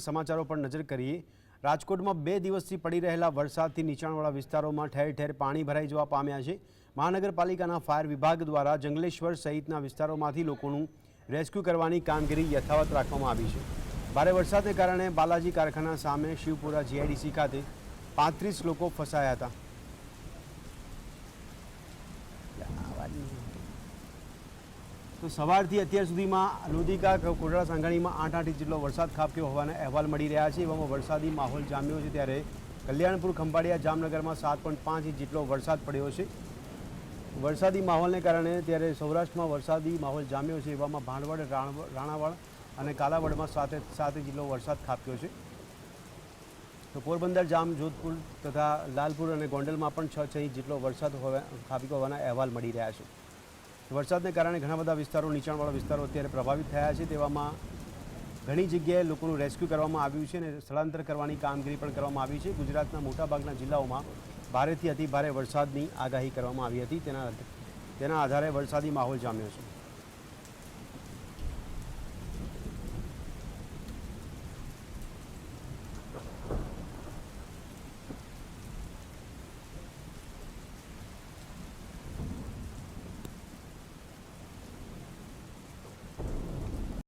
સમાચારો પર નજર કરીએ. રાજકોટમાં બે દિવસથી પડી રહેલા વરસાદથી નીચાણવાળા વિસ્તારોમાં ઠેર ઠેર પાણી ભરાઈ જવા પામ્યા છે. મહાનગરપાલિકાના ફાયર વિભાગ દ્વારા જંગલેશ્વર સહિતના વિસ્તારોમાંથી લોકોનું રેસ્ક્યુ કરવાની કામગીરી યથાવત રાખવામાં આવી છે. ભારે વરસાદને કારણે બાલાજી કારખાના સામે શિવપુરા જીઆઈડીસી ખાતે પાંત્રીસ લોકો ફસાયા હતા. તો સવારથી અત્યાર સુધીમાં લોધિકા કોટડા સાંગાણીમાં આઠ આઠ ઇંચ જેટલો વરસાદ ખાબક્યો હોવાના અહેવાલ મળી રહ્યા છે. એવામાં વરસાદી માહોલ જામ્યો છે ત્યારે કલ્યાણપુર ખંભાળિયા જામનગરમાં સાત પોઈન્ટ પાંચ ઇંચ જેટલો વરસાદ પડ્યો છે. વરસાદી માહોલને કારણે ત્યારે સૌરાષ્ટ્રમાં વરસાદી માહોલ જામ્યો છે એવામાં ભાણવડ રાણ- રાણાવાડ અને કાલાવડમાં સાતે સાત જેટલો વરસાદ ખાબક્યો છે. તો પોરબંદર જામ, જોધપુર તથા લાલપુર અને ગોંડલમાં પણ છ છ ઇંચ જેટલો વરસાદ ખાબક્યો હોવાના અહેવાલ મળી રહ્યા છે. વરસાદને કારણે ઘણા બધા વિસ્તારો, નીચાણવાળા વિસ્તારો અત્યારે પ્રભાવિત થયા છે. તેવામાં ઘણી જગ્યાએ લોકોનું રેસ્ક્યુ કરવામાં આવ્યું છે અને સ્થળાંતર કરવાની કામગીરી પણ કરવામાં આવી છે. ગુજરાતના મોટાભાગના જિલ્લાઓમાં ભારેથી અતિ ભારે વરસાદની આગાહી કરવામાં આવી હતી. તેના તેના આધારે વરસાદી માહોલ જામ્યો છે.